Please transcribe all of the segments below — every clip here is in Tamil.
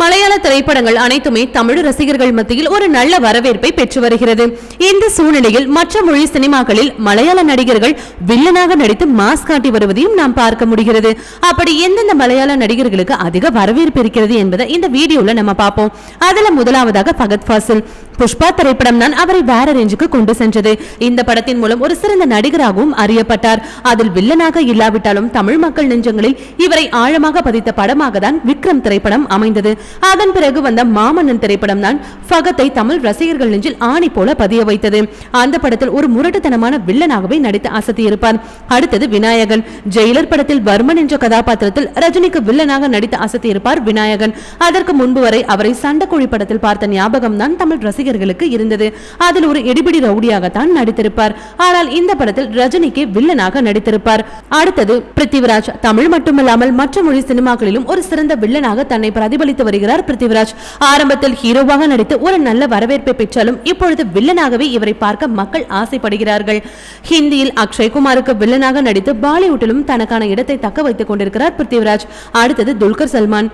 மலையாள திரைப்படங்கள் அனைத்துமே தமிழ் ரசிகர்கள் மத்தியில் ஒரு நல்ல வரவேற்பை பெற்று வருகிறது. இந்த சூழ்நிலையில் மற்ற மொழி சினிமாக்களில் மலையாள நடிகர்கள் வில்லனாக நடித்து மாஸ் காட்டி வருவதையும் நாம் பார்க்க முடிகிறது. அப்படி எந்தெந்த மலையாள நடிகர்களுக்கு அதிக வரவேற்பு இருக்கிறது என்பதை இந்த வீடியோல நம்ம பார்ப்போம். அதுல முதலாவதாக பகத் ஃபாசில். புஷ்பா திரைப்படம் தான் அவரை வேற ரேஞ்சுக்கு கொண்டு சென்றது. இந்த படத்தின் மூலம் ஒரு சிறந்த நடிகராகவும் அறியப்பட்டார். அதில் வில்லனாக இல்லாவிட்டாலும் தமிழ் மக்கள் நெஞ்சங்களில் இவரை ஆழமாக பதித்த படமாக தான் விக்ரம் திரைப்படம் அமைந்தது. அதன் பிறகு வந்த மாமன்னன் திரைப்படம் தான் ஃபகத்தை தமிழ் ரசிகர்கள் நெஞ்சில் ஆணி போல பதிய வைத்தது. அந்த படத்தில் ஒரு முரட்டுத்தனமான வில்லனாகவே நடித்து அசத்தியிருப்பார். அடுத்தது விநாயகன். ஜெயிலர் படத்தில் வர்மன் என்ற கதாபாத்திரத்தில் ரஜினிக்கு வில்லனாக நடித்து அசத்தியிருப்பார் விநாயகன். அதற்கு முன்பு வரை அவரை சண்டக்குழி படத்தில் பார்த்த ஞாபகம் தான் தமிழ் ரசிகர்களுக்கு இருந்தது. அதில் ஒரு எடிபிடி ரவுடியாகத்தான் நடித்திருப்பார். ஆனால் இந்த படத்தில் ரஜினிக்கு வில்லனாக நடித்திருப்பார். அடுத்தது பிருத்திவிராஜ். தமிழ் மட்டுமல்லாமல் மற்ற மொழி சினிமாக்களிலும் ஒரு சிறந்த வில்லனாக தன்னை பிரதிபலித்து வருகிறார். பிருத்திவிராஜ். ஆரம்பத்தில் ஹீரோவாக நடித்து ஒரு நல்ல வரவேற்பை பெற்றாலும் இப்பொழுது வில்லனாகவே இவரை பார்க்க மக்கள் ஆசைப்படுகிறார்கள். ஹிந்தியில் அக்ஷய் குமாருக்கு வில்லனாக நடித்து பாலிவுட்டிலும் தனக்கான இடத்தை தக்க வைத்துக் கொண்டிருக்கிறார் பிருத்திவிராஜ். அடுத்தது துல்கர் சல்மான்.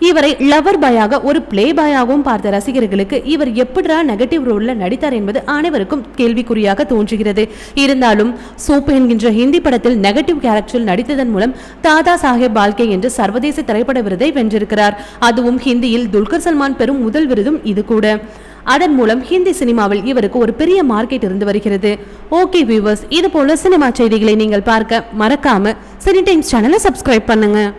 இவரை லவர் பாயாக ஒரு பிளே பாயாகவும் பார்த்த ரசிகர்களுக்கு இவர் எப்படிரா நெகட்டிவ் ரோல்ல நடித்தார் என்பது அனைவருக்கும் கேள்விக்குறியாக தோன்றுகிறது. இருந்தாலும் சூப் என்கின்ற ஹிந்தி படத்தில் நெகட்டிவ் கேரக்டரில் நடித்ததன் மூலம் தாதா சாஹேப் பால்கே என்று சர்வதேச திரைப்பட விருதை வென்றிருக்கிறார். அதுவும் ஹிந்தியில் துல்கர் சல்மான் பெறும் முதல் விருதும் இது கூட. அதன் மூலம் ஹிந்தி சினிமாவில் இவருக்கு ஒரு பெரிய மார்க்கெட் இருந்து வருகிறது. ஓகே வியூவர்ஸ் இது போல சினிமா செய்திகளை நீங்கள் பார்க்க மறக்காம சினி டைம்ஸ் சேனலை சப்ஸ்கிரைப் பண்ணுங்க.